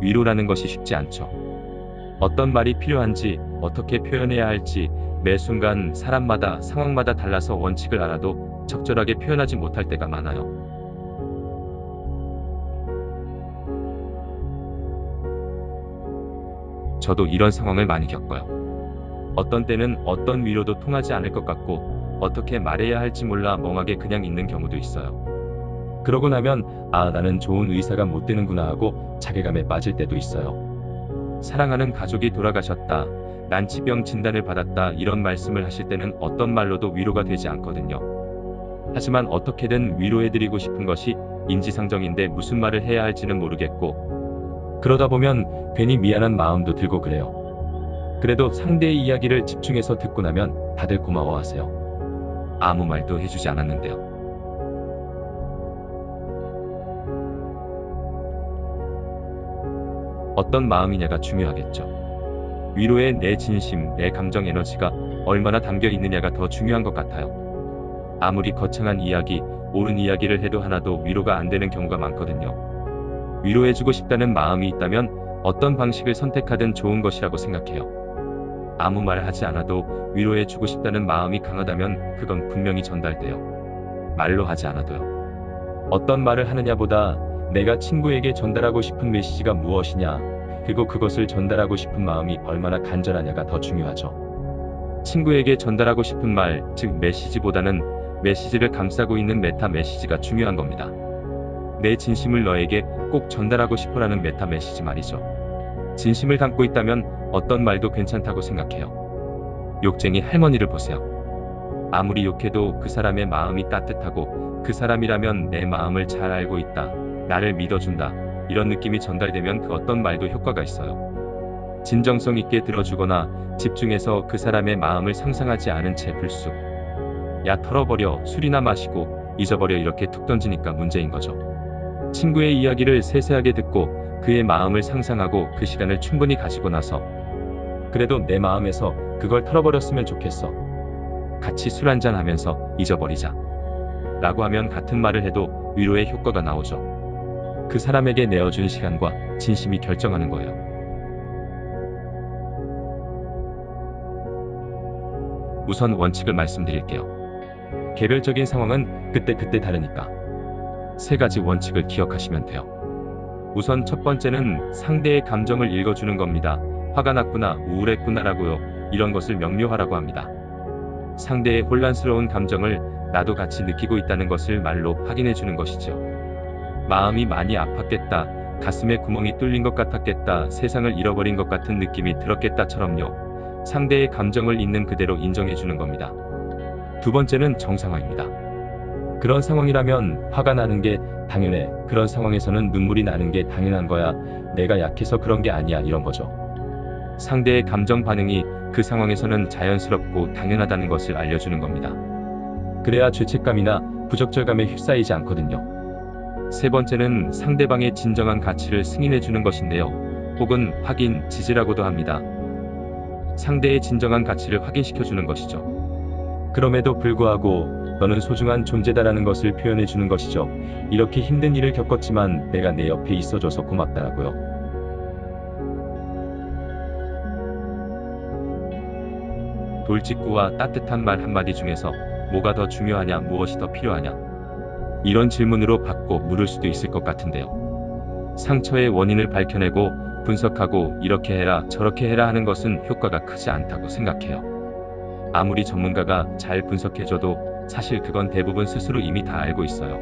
위로라는 것이 쉽지 않죠. 어떤 말이 필요한지, 어떻게 표현해야 할지, 매 순간 사람마다 상황마다 달라서 원칙을 알아도 적절하게 표현하지 못할 때가 많아요. 저도 이런 상황을 많이 겪어요. 어떤 때는 어떤 위로도 통하지 않을 것 같고 어떻게 말해야 할지 몰라 멍하게 그냥 있는 경우도 있어요. 그러고 나면 아 나는 좋은 의사가 못 되는구나 하고 자괴감에 빠질 때도 있어요. 사랑하는 가족이 돌아가셨다. 난치병 진단을 받았다. 이런 말씀을 하실 때는 어떤 말로도 위로가 되지 않거든요. 하지만 어떻게든 위로해드리고 싶은 것이 인지상정인데 무슨 말을 해야 할지는 모르겠고 그러다 보면 괜히 미안한 마음도 들고 그래요. 그래도 상대의 이야기를 집중해서 듣고 나면 다들 고마워하세요. 아무 말도 해주지 않았는데요. 어떤 마음이냐가 중요하겠죠. 위로에 내 진심, 내 감정 에너지가 얼마나 담겨 있느냐가 더 중요한 것 같아요. 아무리 거창한 이야기, 옳은 이야기를 해도 하나도 위로가 안 되는 경우가 많거든요. 위로해주고 싶다는 마음이 있다면 어떤 방식을 선택하든 좋은 것이라고 생각해요. 아무 말 하지 않아도 위로해주고 싶다는 마음이 강하다면 그건 분명히 전달돼요. 말로 하지 않아도요. 어떤 말을 하느냐보다 내가 친구에게 전달하고 싶은 메시지가 무엇이냐, 그리고 그것을 전달하고 싶은 마음이 얼마나 간절하냐가 더 중요하죠. 친구에게 전달하고 싶은 말, 즉 메시지보다는 메시지를 감싸고 있는 메타 메시지가 중요한 겁니다. 내 진심을 너에게 꼭 전달하고 싶어라는 메타 메시지 말이죠. 진심을 담고 있다면 어떤 말도 괜찮다고 생각해요. 욕쟁이 할머니를 보세요. 아무리 욕해도 그 사람의 마음이 따뜻하고 그 사람이라면 내 마음을 잘 알고 있다. 나를 믿어준다. 이런 느낌이 전달되면 그 어떤 말도 효과가 있어요. 진정성 있게 들어주거나 집중해서 그 사람의 마음을 상상하지 않은 채 불쑥. 야 털어버려 술이나 마시고 잊어버려 이렇게 툭 던지니까 문제인 거죠. 친구의 이야기를 세세하게 듣고 그의 마음을 상상하고 그 시간을 충분히 가지고 나서 그래도 내 마음에서 그걸 털어버렸으면 좋겠어. 같이 술 한잔 하면서 잊어버리자. 라고 하면 같은 말을 해도 위로의 효과가 나오죠. 그 사람에게 내어준 시간과 진심이 결정하는 거예요. 우선 원칙을 말씀드릴게요. 개별적인 상황은 그때그때 다르니까. 세 가지 원칙을 기억하시면 돼요. 우선 첫 번째는 상대의 감정을 읽어주는 겁니다. 화가 났구나, 우울했구나 라고요. 이런 것을 명료하라고 합니다. 상대의 혼란스러운 감정을 나도 같이 느끼고 있다는 것을 말로 확인해 주는 것이죠. 마음이 많이 아팠겠다. 가슴에 구멍이 뚫린 것 같았겠다. 세상을 잃어버린 것 같은 느낌이 들었겠다처럼요. 상대의 감정을 있는 그대로 인정해 주는 겁니다. 두 번째는 정상화입니다. 그런 상황이라면 화가 나는 게 당연해. 그런 상황에서는 눈물이 나는 게 당연한 거야. 내가 약해서 그런 게 아니야. 이런 거죠. 상대의 감정 반응이 그 상황에서는 자연스럽고 당연하다는 것을 알려주는 겁니다. 그래야 죄책감이나 부적절감에 휩싸이지 않거든요. 세 번째는 상대방의 진정한 가치를 승인해 주는 것인데요. 혹은 확인, 지지라고도 합니다. 상대의 진정한 가치를 확인시켜 주는 것이죠. 그럼에도 불구하고 너는 소중한 존재다라는 것을 표현해 주는 것이죠. 이렇게 힘든 일을 겪었지만 내가 내 옆에 있어줘서 고맙다라고요. 돌직구와 따뜻한 말 한마디 중에서 뭐가 더 중요하냐, 무엇이 더 필요하냐? 이런 질문으로 받고 물을 수도 있을 것 같은데요. 상처의 원인을 밝혀내고 분석하고 이렇게 해라, 저렇게 해라 하는 것은 효과가 크지 않다고 생각해요. 아무리 전문가가 잘 분석해줘도 사실 그건 대부분 스스로 이미 다 알고 있어요.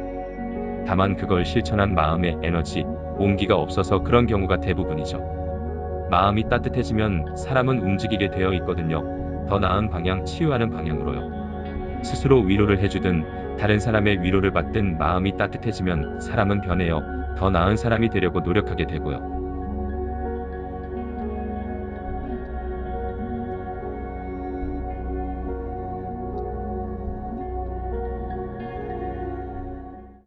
다만 그걸 실천한 마음의 에너지, 온기가 없어서 그런 경우가 대부분이죠. 마음이 따뜻해지면 사람은 움직이게 되어 있거든요. 더 나은 방향, 치유하는 방향으로요. 스스로 위로를 해주든 다른 사람의 위로를 받든 마음이 따뜻해지면 사람은 변해요. 더 나은 사람이 되려고 노력하게 되고요.